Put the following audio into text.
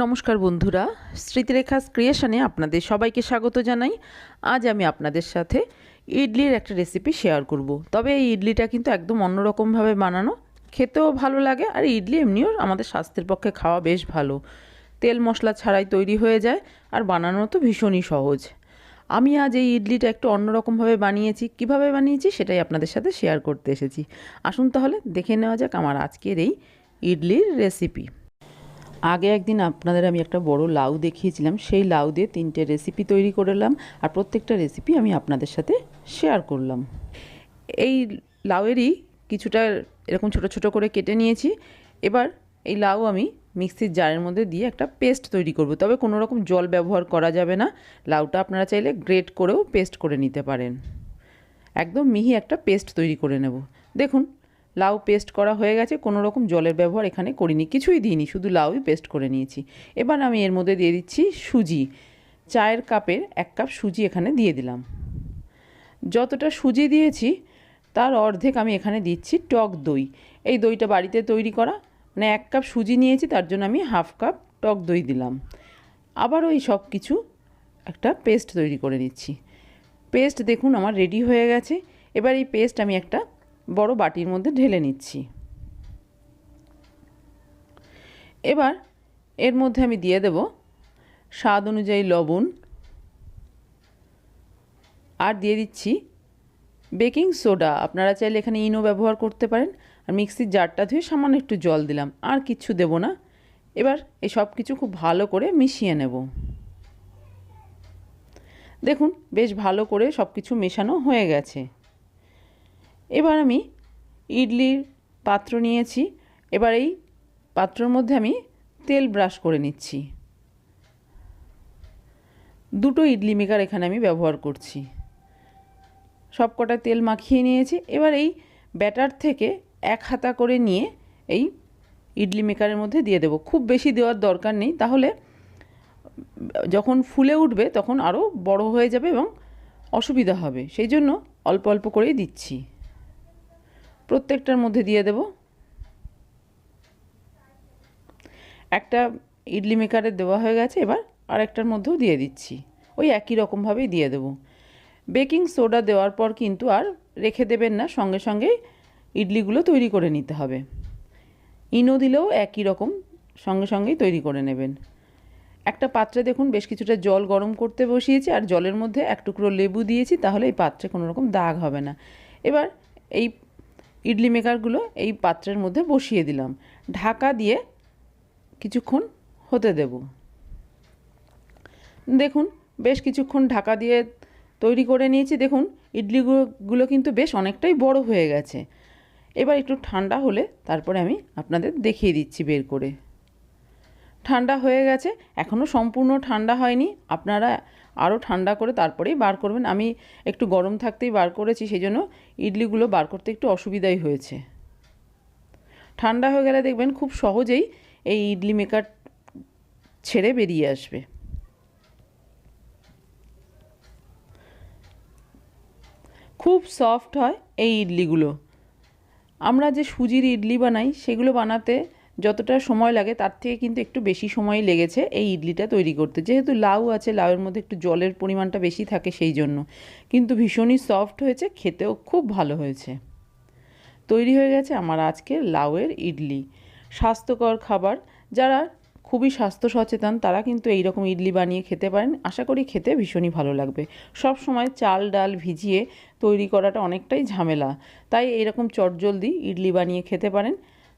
নমস্কার বন্ধুরা স্মৃতিরেখা ক্রিয়েশনে আপনাদের সবাইকে স্বাগত জানাই। আজ আমি আপনাদের সাথে ইডলির একটা রেসিপি শেয়ার করব। তবে এই ইডলিটা কিন্তু একদম অন্যরকমভাবে বানানো। খেতেও ভালো লাগে আর ইডলি এমনিও আমাদের স্বাস্থ্যের পক্ষে খাওয়া বেশ ভালো। তেল মশলা ছাড়াই তৈরি হয়ে যায় আর বানানো তো ভীষণই সহজ। আমি আজ এই ইডলিটা একটু অন্যরকমভাবে বানিয়েছি। কীভাবে বানিয়েছি সেটাই আপনাদের সাথে শেয়ার করতে এসেছি। আসুন তাহলে দেখে নেওয়া যাক আমার আজকের এই ইডলির রেসিপি আগে একদিন আপনাদের আমি একটা বড় লাউ দেখিয়েছিলাম, সেই লাউ দিয়ে তিনটে রেসিপি তৈরি করলাম আর প্রত্যেকটা রেসিপি আমি আপনাদের সাথে শেয়ার করলাম। এই লাউয়েরই কিছুটা এরকম ছোট ছোট করে কেটে নিয়েছি। এবার এই লাউ আমি মিক্সির জারের মধ্যে দিয়ে একটা পেস্ট তৈরি করব। তবে কোনো রকম জল ব্যবহার করা যাবে না। লাউটা আপনারা চাইলে গ্রেট করেও পেস্ট করে নিতে পারেন। একদম মিহি একটা পেস্ট তৈরি করে নেব। দেখুন লাউ পেস্ট করা হয়ে গেছে, কোনো রকম জলের ব্যবহার এখানে করিনি, কিছুই দিইনি, শুধু লাউই পেস্ট করে নিয়েছি। এবার আমি এর মধ্যে দিয়ে দিচ্ছি সুজি। চায়ের কাপের এক কাপ সুজি এখানে দিয়ে দিলাম। যতটা সুজি দিয়েছি, তার অর্ধেক আমি এখানে দিচ্ছি টক দই। এই দইটা বাড়িতে তৈরি করা মানে এক কাপ সুজি নিয়েছি, তার জন্য আমি হাফ কাপ টক দই দিলাম। আবার ওই সব কিছু একটা পেস্ট তৈরি করে নিচ্ছি। পেস্ট দেখুন আমার রেডি হয়ে গেছে। এবার এই পেস্ট আমি একটা বড় বাটির মধ্যে ঢেলে নিচ্ছি। এবার এর মধ্যে আমি দিয়ে দেব স্বাদ অনুযায়ী লবণ আর দিয়ে দিচ্ছি বেকিং সোডা। আপনারা চাইলে এখানে ইনো ব্যবহার করতে পারেন। আর মিক্সির জারটা ধুয়ে সামান্য একটু জল দিলাম। আর কিচ্ছু দেব না। এবার এই সব কিছু খুব ভালো করে মিশিয়ে নেব। দেখুন, বেশ ভালো করে সব কিছু মেশানো হয়ে গেছে। এবার আমি ইডলির পাত্র নিয়েছি। এবার এই পাত্রর মধ্যে আমি তেল ব্রাশ করে নিচ্ছি। দুটো ইডলি মেকার এখানে আমি ব্যবহার করছি। সব কটা তেল মাখিয়ে নিয়েছি। এবার এই ব্যাটার থেকে এক হাতা করে নিয়ে এই ইডলি মেকারের মধ্যে দিয়ে দেবো। খুব বেশি দেওয়ার দরকার নেই। তাহলে যখন ফুলে উঠবে তখন আরও বড় হয়ে যাবে এবং অসুবিধা হবে। সেই জন্য অল্প অল্প করেই দিচ্ছি। প্রত্যেকটার মধ্যে দিয়ে দেব। একটা ইডলি মেকারে দেওয়া হয়ে গেছে, এবার আরেকটার মধ্যেও দিয়ে দিচ্ছি। ওই একই রকমভাবেই দিয়ে দেবো। বেকিং সোডা দেওয়ার পর কিন্তু আর রেখে দেবেন না, সঙ্গে সঙ্গে ইডলিগুলো তৈরি করে নিতে হবে। ইনো দিলেও একই রকম, সঙ্গে সঙ্গেই তৈরি করে নেবেন। একটা পাত্রে দেখুন বেশ কিছুটা জল গরম করতে বসিয়েছি, আর জলের মধ্যে এক টুকরো লেবু দিয়েছি, তাহলে এই পাত্রে কোনো রকম দাগ হবে না। এবার এই ইডলি মেকারগুলো এই পাত্রের মধ্যে বসিয়ে দিলাম। ঢাকা দিয়ে কিছুক্ষণ হতে দেব। দেখুন, বেশ কিছুক্ষণ ঢাকা দিয়ে তৈরি করে নিয়েছি। দেখুন, ইডলিগুলো কিন্তু বেশ অনেকটাই বড় হয়ে গেছে। এবার একটু ঠান্ডা হলে তারপরে আমি আপনাদের দেখিয়ে দিচ্ছি বের করে। ঠান্ডা হয়ে গেছে এখনও সম্পূর্ণ ঠান্ডা হয়নি। আপনারা আরও ঠান্ডা করে তারপরেই বার করবেন। আমি একটু গরম থাকতেই বার করেছি সেই জন্য ইডলিগুলো বার করতে একটু অসুবিধাই হয়েছে। ঠান্ডা হয়ে গেলে দেখবেন খুব সহজেই এই ইডলি মেকার ছেড়ে বেরিয়ে আসবে। খুব সফট হয় এই ইডলিগুলো। আমরা যে সুজির ইডলি বানাই, সেগুলো বানাতে যতটা সময় লাগে তার থেকে কিন্তু একটু বেশি সময় লেগেছে এই ইডলিটা তৈরি করতে। যেহেতু লাউ আছে, লাউয়ের মধ্যে একটু জলের পরিমাণটা বেশি থাকে সেই জন্য। কিন্তু ভীষণই সফট হয়েছে, খেতেও খুব ভালো হয়েছে। তৈরি হয়ে গেছে আমার আজকে লাউয়ের ইডলি। স্বাস্থ্যকর খাবার। যারা খুবই স্বাস্থ্য সচেতন, তারা কিন্তু এই রকম ইডলি বানিয়ে খেতে পারেন। আশা করি খেতে ভীষণই ভালো লাগবে। সব সময় চাল, ডাল ভিজিয়ে তৈরি করাটা অনেকটাই ঝামেলা। তাই এইরকম চটজলদি ইডলি বানিয়ে খেতে পারেন।